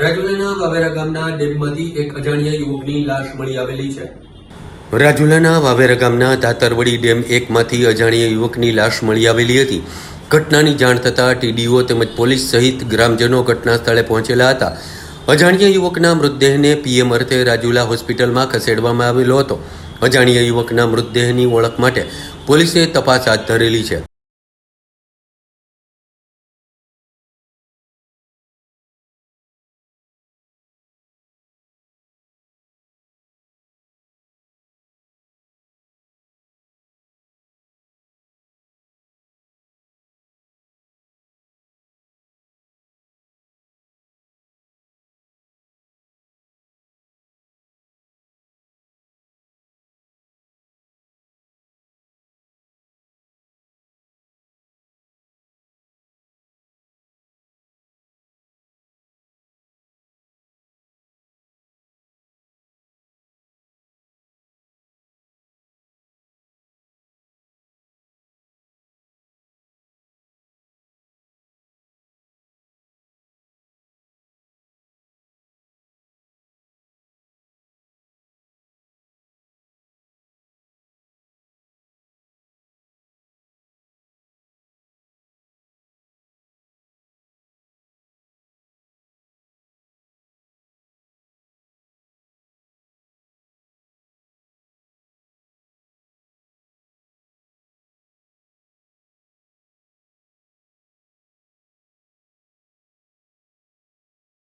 રાજુલાના વાવેરા ગામના ડેમમાંથી એક અજાણ્યા યુવકની લાશ મળી આવેલી છે. રાજુલાના વાવેરા ગામના તાતરવડી ડેમ એકમાંથી અજાણ્યા યુવકની લાશ મળી આવેલી હતી. ઘટનાની જાણ થતાં ટીડીઓ તેમજ પોલીસ સહિત ગ્રામજનો ઘટના સ્થળે પહોંચેલા હતા. અજાણ્યા યુવકના મૃતદેહને પીએમ અર્થે રાજુલા હોસ્પિટલમાં ખસેડવામાં આવેલો હતો. અજાણ્યા યુવકના મૃતદેહની ઓળખ માટે પોલીસે તપાસ હાથ ધરેલી છે.